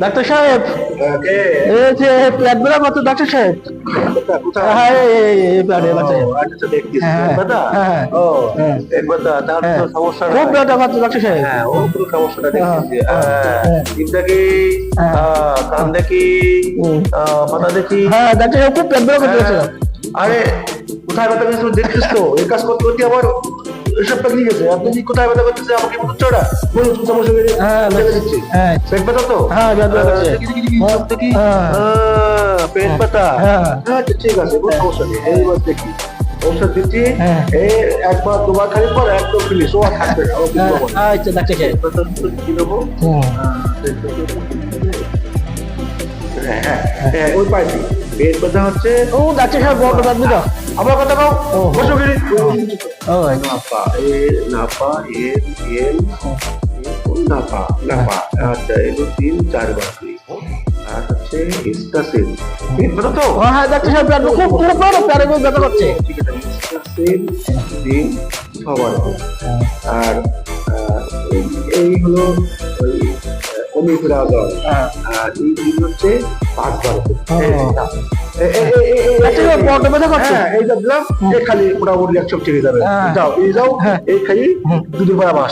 Doctor সাহেব? এই যে পেট ব্যথা কত ডাক্তার সাহেব। হ্যাঁ হ্যাঁ, হ্যাঁ, খুব। ব্যথা কত ডাক্তার সাহেব। ও পুরো সমস্যাটা দেখতেছি। হ্যাঁ হ্যাঁ। দেখি কান দেখি। মাথা দেখি। হ্যাঁ ডাক্তার সাহেব খুব পেট ব্যথা করতে। আরে কোথায় ব্যথা করছে দেখছিস তো এই কাজ করতে করতে আমার এসব পেকে গেছে। আপনি কি কোথায় ব্যথা করতেছে আমাকে বুঝছ না বলুন কি সমস্যা হয়েছে হ্যাঁ, দেখে দিচ্ছি হ্যাঁ। পেট ব্যথা তো? হ্যাঁ, পেট ব্যথা দেখি, হ্যাঁ। হ্যাঁ। পেট ব্যথা? হ্যাঁ। আচ্ছা ঠিক আছে সমস্যা নেই। এইবার দেখি। ঔষধ দিচ্ছি। হ্যাঁ। একবার দুবার খালি পর একদম ফিনিশ ও থাকবে হ্যাঁ। আচ্ছা ডাক্তার ব্যথার ওষুধ কি দেবো। হ্যাঁ হ্যাঁ হ্যাঁ ওই পাইছি। পেট ব্যথা হচ্ছে? ও ডাক্তার সাহেব বড় ব্যথা দিল আমার কথা কও। ও। বসো গিরি ও নাপা এ নাপা এ এল নাপা নাপা। আচ্ছা এগুলো তিন চারবার করি আর হচ্ছে ইস্টাসিন পেট ব্যথা তো? ও হ্যাঁ ডাক্তার সাহেব পেট খুব খুব বড় পেটে খুব ব্যথা করছে। ঠিক আছে ইস্টাসিন দিন করে। আর এই হলো ওই অমিপ্রাজল হ্যাঁ। আর এই দিন হচ্ছে করছে? হ্যাঁ দিলাম এই খালি মোটামুটি একশো ঠিক হয়ে যাবে। হ্যাঁ। যাও এই যাও হ্যাঁ। এই খালি দুদিন পর আবার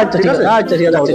আচ্ছা ঠিক আছে। আচ্ছা ঠিক আছে। আচ্ছা।